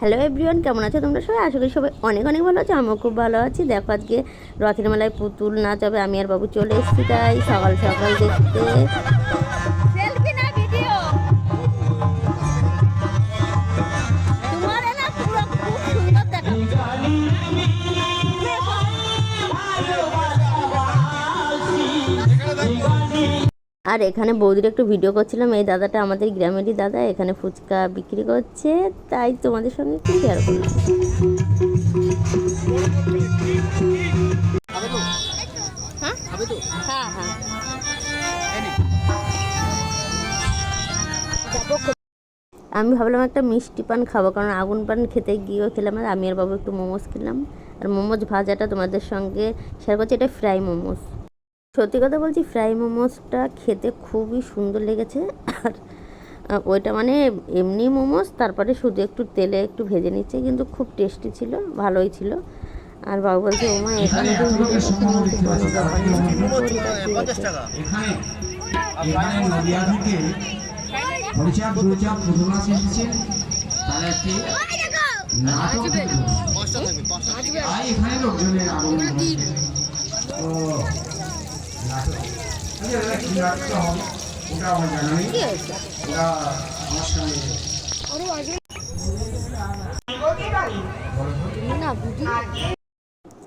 Hello everyone কেমন আছো তোমরা সবাই? আশা করি সবাই অনেক অনেক ভালো আছো, আমিও খুব ভালো আছি। দেখো আজকে রথের মেলায় পুতুল নাচ হবে, আমি আর বাবু চলে এসেছি, তাই সকাল সকাল দেখতে। আর এখানে বৌদির একটু ভিডিও করছিলাম, এই দাদাটা আমাদের গ্রামেরই দাদা, এখানে ফুচকা বিক্রি করছে, তাই তোমাদের সঙ্গে একটু শেয়ার করলাম। হ্যাঁ আমি ভাবলাম একটা মিষ্টি পান খাব, কারণ আগুন পান খেতে গিয়েও খেলাম আর আমি আর বাবু একটু মোমোজ খেলাম। আর মোমোজ ভাজাটা তোমাদের সঙ্গে শেয়ার করছি, এটা ফ্রাই মোমোজ সত্যি কথা বলছি ফ্রাই মোমোসটা খেতে খুবই সুন্দর লেগেছে। আর ওইটা মানে এমনি মোমোস তারপরে শুধু একটু তেলে একটু ভেজে নিচ্ছে কিন্তু খুব টেস্টি ছিল ভালোই ছিল। আর বাবু বলছে ওমা এখানে তো মোমোস কোনো ব্যাপার নেই। আমি বলি, "তা এখানে এখানে নদিয়া থেকে হরিচাঁদ গুরুচাঁদ পুরোনা এসেছে তার একটি নাটক দেখব। আর এখানে লোকজনের আগমন হচ্ছে তো নাটক আচ্ছা, দাদা, কি নাটকটা হবে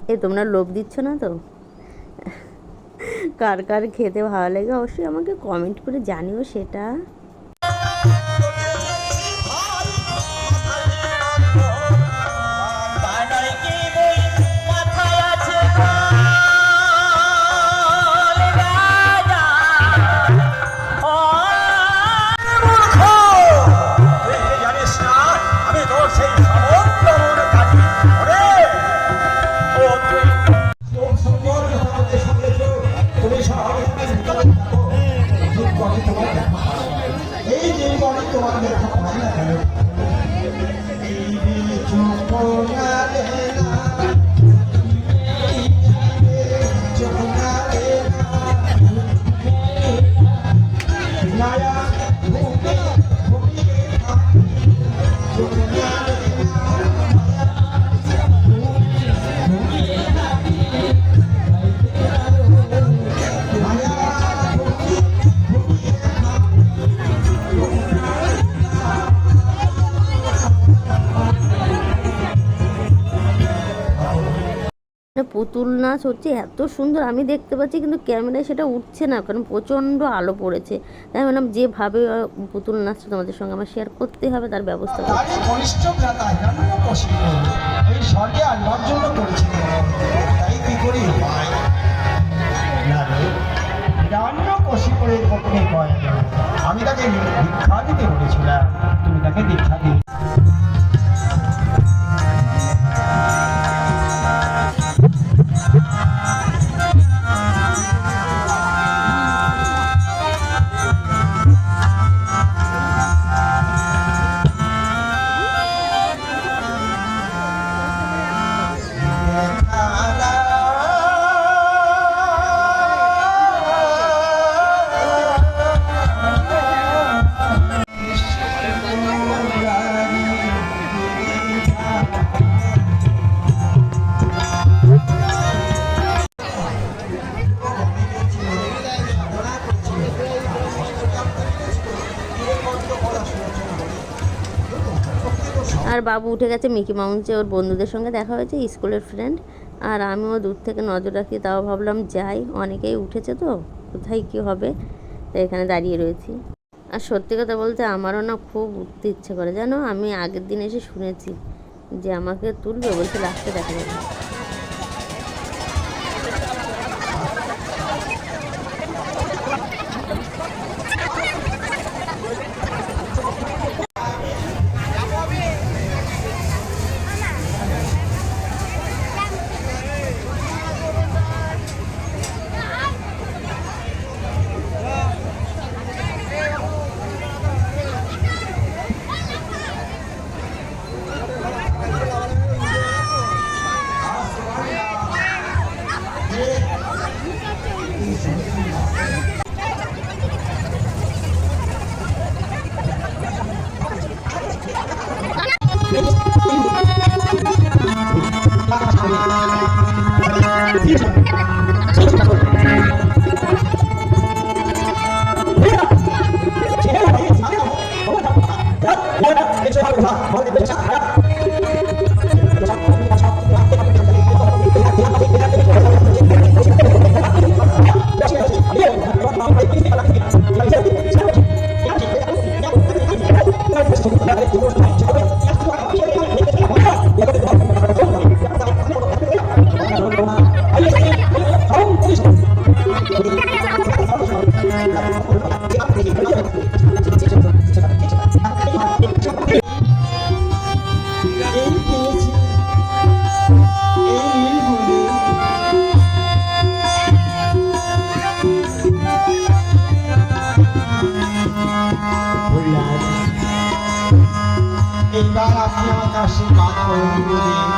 এ, তোমরা লোভ দিচ্ছ না তো? কার কার খেতে ভালো লাগে, অবশ্যই আমাকে কমেন্ট করে জানিও সেটা। পুতুল নাচ হচ্ছে, এত সুন্দর আমি দেখতে পাচ্ছি, কিন্তু ক্যামেরায় সেটা উঠছে না, কারণ প্রচণ্ড আলো পড়েছে। তাই বললাম যেভাবে পুতুল নাচটা তোমাদের সঙ্গে আমার শেয়ার করতে হবে, তার ব্যবস্থা আমি তাকে দীক্ষা দিতে বলেছিলাম, তুমি তাকে দীক্ষা বাবু উঠে গেছে মিকি মাউন্সে ওর বন্ধুদের সঙ্গে দেখা হয়েছে, স্কুলের ফ্রেন্ড আর আমিও দূর থেকে নজর রাখি, তাও ভাবলাম যাই, অনেকেই উঠেছে তো, কোথায় কী হবে? তাই এখানে দাঁড়িয়ে রয়েছি। আর সত্যি কথা বলতে আমারও না খুব উঠতে ইচ্ছে করে, জানো? আমি আগের দিন এসে শুনেছি যে আমাকে তুলবে বলছে লাস্টে দেখা যাবে। Thank you. আশীর্বাদ করুন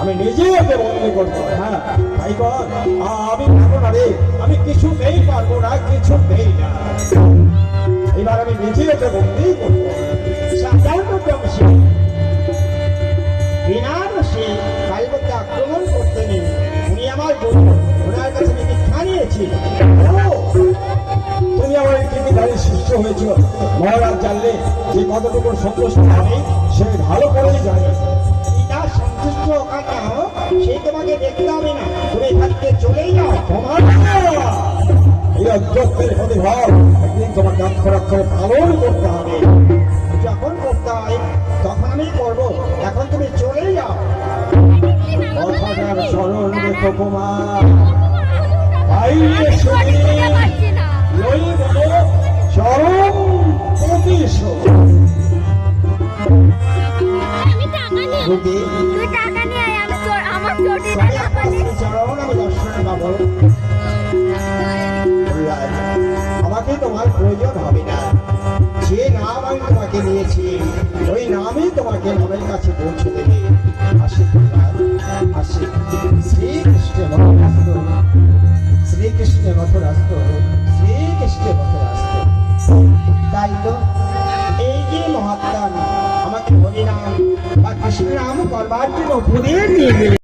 আমি নিজেই ওকে বন্দি করব। হ্যাঁ তাই কর। আমি পারব না রে, আমি কিছুতেই পারব না কিছুতেই না। এবার আমি নিজেই ওকে বন্দি করব। হয়েছিল মহারাজ জানলে যে কতটুকু সন্তুষ্ট হবে সে ভালো করেই জানে পিতা সন্তুষ্ট হোক সেই তোমাকে দেখতে হবে না তুমি থাকতে চলেই যাও তোমার এই প্রতিভাব একদিন তোমাকে অক্ষর অক্ষরে পালন করতে হবে যখন করতে হয় তখন আমি করব এখন তুমি চলেই যাও কথাটার স্মরণ রেখো কুমার বাইরে শুনে চরম প্রতিশোধ যদি আমার আমাকে তোমার প্রয়োজন হবে না যে নাম আমি তোমাকে নিয়েছি ওই নামই তোমাকে মনের কাছে পৌঁছে দেবে। আসি আসি। নাম করবার জন্য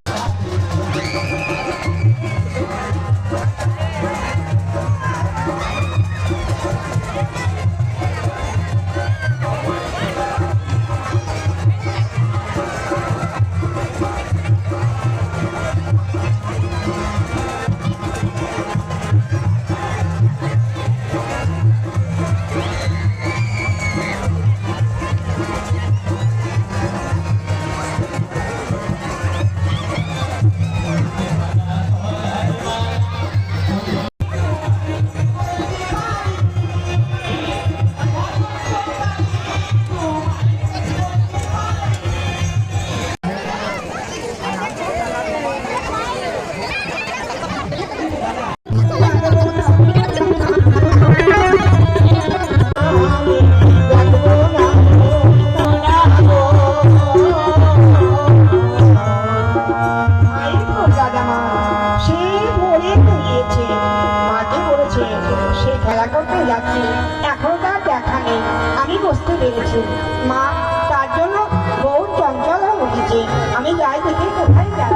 এখন তার দেখা নেই। আমি বুঝতে পেরেছি। মা, তার জন্য বহু চঞ্চল হয়ে উঠেছে। আমি যাই দেখে কোথায় যাই।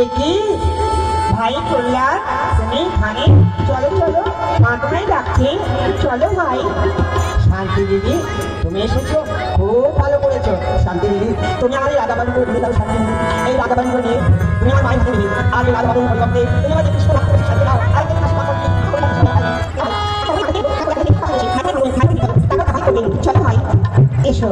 একি, ভাই কল্যাণ, তুমি এখানে। চলো চলো মা তোমায় চলো, ভাই। শান্তি দিদি। তুমি এসেছ? খুব ভালো করেছ, শান্তি দিদি। তুমি আমার এই রাধাবাড়ি করে দিয়ে দাও, শান্তি দিদি। এই রাধাবাড়ি করে নিয়ে তুমি আমার মায়ের দিদি আর এই রাধাবাড়ির পরিবর্তে তুমি আমাকে কৃষ্ণ শান্তি দাও। আর তুমি কৃষ্ণ এসো।